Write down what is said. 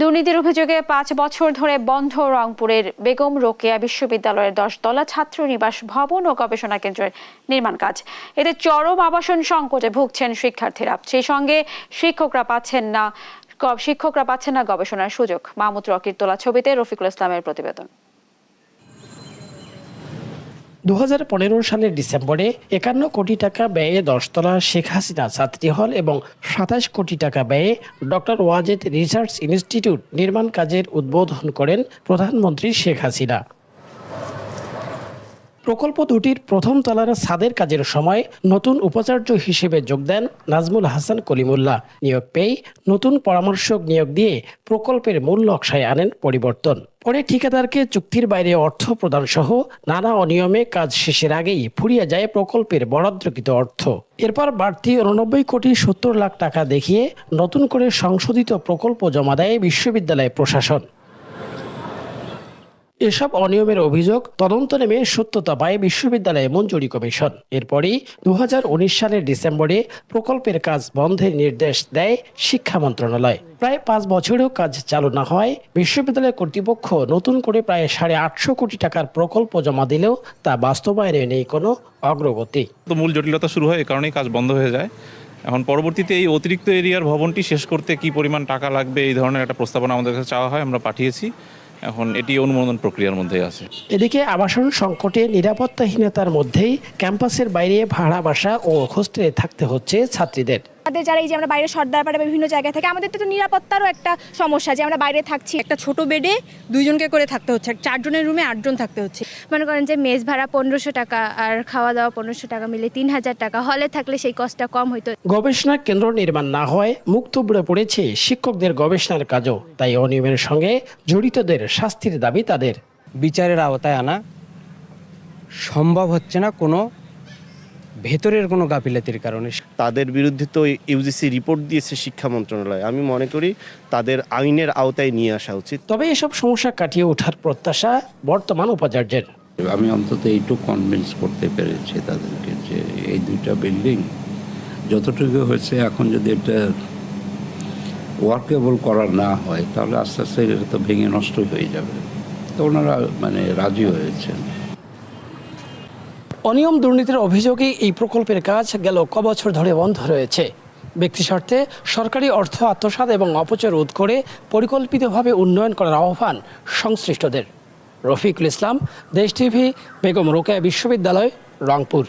দুর্নীতির অভিযোগে পাঁচ বছর ধরে বন্ধ রংপুরের বেগম রোকেয়া বিশ্ববিদ্যালয়ের দশতলা ছাত্রনিবাস ভবন ও গবেষণা কেন্দ্রের নির্মাণ কাজ। এতে চরম আবাসন সংকটে ভুগছেন শিক্ষার্থীরা। সেই সঙ্গে শিক্ষকরা পাচ্ছেন না, শিক্ষকরা পাচ্ছেন না গবেষণার সুযোগ। মাহমুদ রকির তোলা ছবিতে রফিকুল ইসলামের প্রতিবেদন। দু হাজার পনেরো সালের ডিসেম্বরে একান্ন কোটি টাকা ব্যয়ে দশতলা শেখ হাসিনা ছাত্রী হল এবং সাতাশ কোটি টাকা ব্যয়ে ডক্টর ওয়াজেদ রিসার্চ ইনস্টিটিউট নির্মাণ কাজের উদ্বোধন করেন প্রধানমন্ত্রী শেখ হাসিনা। প্রকল্প দুটির প্রথম তলার ছাদের কাজের সময় নতুন উপাচার্য হিসেবে যোগ দেন নাজমুল হাসান কলিমুল্লাহ। নিয়োগ পেয়ে নতুন পরামর্শক নিয়োগ দিয়ে প্রকল্পের মূল নকশায় আনেন পরিবর্তন। পরে ঠিকাদারকে চুক্তির বাইরে অর্থ প্রদান সহ নানা অনিয়মে কাজ শেষের আগেই ফুরিয়ে যায় প্রকল্পের বরাদ্দকৃত অর্থ। এরপর বাড়তি উননব্বই কোটি সত্তর লাখ টাকা দেখিয়ে নতুন করে সংশোধিত প্রকল্প জমা দেয় বিশ্ববিদ্যালয় প্রশাসন। এসব অনিয়মের অভিযোগ তদন্ত নেমে সত্যতা পায় বিশ্ববিদ্যালয় মঞ্জুরি কমিশন। এরপরই দু সালের ডিসেম্বরে প্রকল্পের কাজ বন্ধের নির্দেশ দেয় শিক্ষা মন্ত্রণালয়। প্রায় পাঁচ বছরেও কাজ চালু না হয় বিশ্ববিদ্যালয় কর্তৃপক্ষ নতুন করে প্রায় সাড়ে আটশো কোটি টাকার প্রকল্প জমা দিলেও তা বাস্তবায়নে নেই কোনো অগ্রগতি। তো মূল জটিলতা শুরু হয় এই কারণেই কাজ বন্ধ হয়ে যায়। এখন পরবর্তীতে এই অতিরিক্ত এরিয়ার ভবনটি শেষ করতে কি পরিমাণ টাকা লাগবে এই ধরনের একটা প্রস্তাবনা আমাদের কাছে চাওয়া হয়, আমরা পাঠিয়েছি। এখন এটি অনুমোদন প্রক্রিয়ার মধ্যে আছে। এদিকে আবাসন সংকটে, নিরাপত্তাহীনতার মধ্যেই ক্যাম্পাসের বাইরে ভাড়া বাসা ও হোস্টেলে থাকতে হচ্ছে ছাত্রীদের। আমাদের যারা এই যে আমরা বাইরে সর্দারপাড়া বা বিভিন্ন জায়গায় থাকি আমাদের তো নিরাপত্তারও একটা সমস্যা যে আমরা বাইরে থাকছি। একটা ছোট বেডে দুইজনকে করে থাকতে হচ্ছে চারজনের রুমে আটজন থাকতে হচ্ছে। মনে করেন যে মেস ভাড়া পনেরোশো টাকা আর খাওয়া দাওয়া পনেরোশো টাকা মিলে তিন হাজার টাকা। হলে থাকলে সেই কষ্টটা কম হইতো। গবেষণা কেন্দ্র নির্মাণ না হয় মুক্ত বুড়ে পড়েছে শিক্ষকদের গবেষণার কাজও। তাই অনিয়মের সঙ্গে জড়িতদের শাস্তির দাবি তাদের। বিচারের আওতায় আনা সম্ভব হচ্ছে না কোনো ভেতরের কোনো গাফিলাতির কারণে তাদের বিরুদ্ধে তো ইউজিসি রিপোর্ট দিয়েছে শিক্ষা মন্ত্রণালয়। আমি মনে করি তাদের আইনের আওতায় নিয়ে আসা উচিত। তবে এসব সমস্যা কাটিয়ে ওঠার প্রত্যাশা বর্তমান উপাচার্যের। আমি অন্তত এইটুকু কনভিন্স করতে পেরেছি তাদেরকে যে এই দুইটা বিল্ডিং যতটুকু হয়েছে এখন যদি এটা ওয়ার্কেবল করা না হয় তাহলে আস্তে আস্তে এটা তো ভেঙে নষ্ট হয়ে যাবে। তো ওনারা মানে রাজি হয়েছেন। অনিয়ম দুর্নীতির অভিযোগে এই প্রকল্পের কাজ গেল কবছর ধরে বন্ধ রয়েছে। ব্যক্তি স্বার্থে সরকারি অর্থ আত্মসাত এবং অপচয় রোধ করে পরিকল্পিতভাবে উন্নয়ন করার আহ্বান সংশ্লিষ্টদের। রফিকুল ইসলাম, দেশ টিভি, বেগম রোকেয়া বিশ্ববিদ্যালয়, রংপুর।